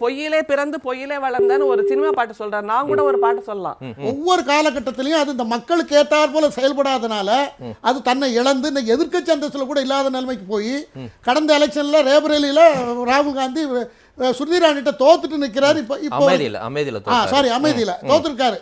பொய்யிலே பிறந்து பொய்யிலே வளர்ந்தான்னு ஒரு சினிமா பாட்டு சொல்றாரு. நான் கூட ஒரு பாட்டு சொல்லலாம். ஒவ்வொரு காலகட்டத்திலையும் அது இந்த மக்களுக்கு ஏற்றாற் போல செயல்படாதனால அது தன்னை இழந்து இன்னைக்கு எதிர்க்கட்சி அந்தஸ்துல கூட இல்லாத நிலைமைக்கு போய் கடந்த எலெக்ஷன்ல ரேபரேலியில ராகுல் காந்தி இராணிட்ட தோத்துட்டு நிக்கிறாரு. இப்போ இப்போ அமைதியில அமைதியில ஆ. சாரி அமைதியில தோத்துருக்காரு.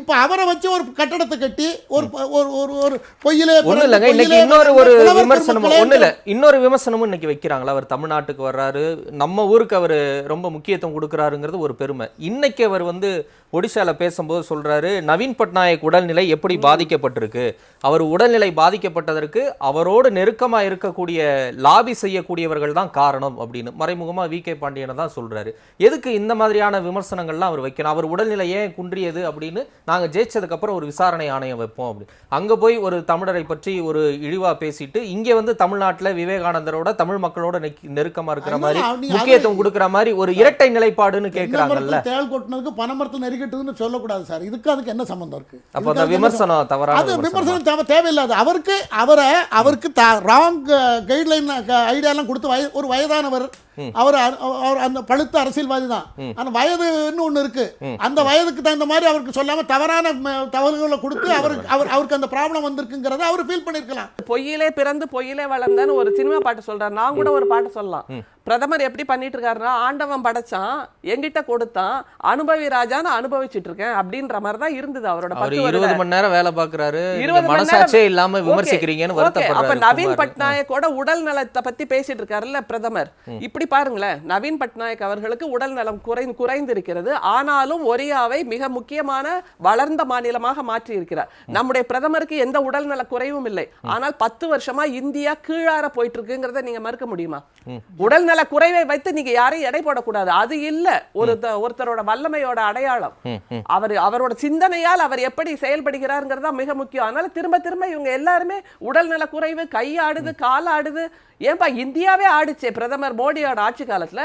இப்ப அவரை வச்சு ஒரு கட்டடத்தை கட்டி ஒரு ஒரு ஒரு ஒரு பொய்யிலே ஒண்ணு பிறந்து இல்லைங்க இன்னைக்கு இன்னொரு ஒரு புலவர் விமர்சனம் பெருமக்களே ஒண்ணு இல்ல. இன்னொரு விமர்சனமும் இன்னைக்கு வைக்கிறாங்களா? அவர் தமிழ்நாட்டுக்கு வர்றாரு. நம்ம ஊருக்கு அவர் ரொம்ப முக்கியத்துவம் கொடுக்குறாருங்கிறது ஒரு பெருமை. இன்னைக்கு அவர் வந்து ஒடிஷால பேசும்போது சொல்றாரு நவீன் பட்நாயக் உடல்நிலை எப்படி பாதிக்கப்பட்டிருக்கு? அவர் உடல்நிலை பாதிக்கப்பட்டதற்கு அவரோடு நெருக்கமா இருக்கக்கூடிய லாபி செய்யக்கூடியவர்கள் தான் காரணம் அப்படின்னு. மறைமுகமா வி கே பாண்டியனை தான் சொல்றாரு. எதுக்கு இந்த மாதிரியான விமர்சனங்கள்லாம் அவர் வைக்கணும்? அவர் உடல்நிலை ஏன் குன்றியது அப்படின்னு நாங்க ஜெயிச்சதுக்கு அப்புறம் ஒரு விசாரணை ஆணையம் வைப்போம் அப்படி. அங்க போய் ஒரு தமிழரை பற்றி ஒரு இழிவா பேசிட்டு இங்க வந்து தமிழ்நாட்டுல விவேகானந்தரோட தமிழ் மக்களோட நெக்- நெருக்கமா இருக்கிற மாதிரி முக்கியத்துவம் கொடுக்கிற மாதிரி ஒரு இரட்டை நிலைப்பாடுன்னு மரத்துல தேள் கொட்டினதுக்கு பனை மரத்தில் நெருக்கட்டுதுன்னு சொல்லக்கூடாது சார். இதுக்கு அதுக்கு என்ன சம்பந்தம் இருக்கு? அப்ப அந்த விமர்சனம் தவறான அது விமர்சனம். விமர்சனம் தேவை தேவையில்லாது. அவருக்கு அவரை அவருக்கு ராங் கைட்லைன் ஐடியாலாம் கொடுத்து வய ஒரு வயதானவர் அவர் அவர் அந்த பழுத்த அரசியல்வாதி தான். அந்த வயதுன்னு ஒண்ணு இருக்கு. அந்த வயதுக்கு தகுந்த மாதிரி அவருக்கு சொல்லாம தவறான ம, தகவல்களை கொடுத்து அவருக்கு அவர் அவருக்கு அந்த ப்ராப்ளம் வந்திருக்குங்கிறத அவர் ஃபீல் பண்ணிருக்கலாம். பொய்யிலே பிறந்து பொய்யிலே வளர்ந்தான்னு ஒரு சினிமா பாட்டு சொல்றாரு. நான் கூட ஒரு பாட்டு சொல்லலாம். பிரதமர் எப்படி பண்ணிட்டு இருக்காருன்னா ஆண்டவன் படைச்சான் என்கிட்ட கொடுத்தான் அனுபவி ராஜான்னு அனுபவிச்சிட்டு இருக்கேன் அப்படின்ற மாதிரி தான் இருந்தது அவரோட அவர் பத்து இருபது மணி நேரம் வேலை பாக்குறாரு இருபது மணி மனசாட்சியே நேரம் இல்லாம விமர்சிக்கிறீங்கன்னு. அப்ப நவீன். பட்நாயக்கோட உடல் நலத்தை பத்தி பேசிட்டு இருக்காருல்ல பிரதமர் இப்படி பாருங்களேன் நவீன் பட்நாயக் அவர்களுக்கு உடல் நலம் குறை குறைந்திருக்கிறது. ஆனாலும் ஒரியாவை மிக முக்கியமான வளர்ந்த மாநிலமாக மாற்றி இருக்கிறார் நம்முடைய பிரதமருக்கு எந்த உடல் நல குறைவும் இல்லை. ஆனால் பத்து வருஷமா இந்தியா கீழார போயிட்டு இருக்குங்கிறத நீங்க மறுக்க முடியுமா? உடல் நல குறைவை வைத்து நீங்க யாரையும் எடை போடக்கூடாது. அது இல்ல. ஒரு ஒருத்தரோட வல்லமையோட அடையாளம். அவர் அவரோட சிந்தனையால் அவர் எப்படி செயல்படுகிறாருங்கிறது தான் மிக முக்கியம். அதனால திரும்ப திரும்ப இவங்க எல்லாருமே உடல்நல குறைவு கை ஆடுது கால் ஆடுது. ஏன்பா இந்தியாவே ஆடுச்சே பிரதமர் மோடியோட ஆட்சி காலத்துல?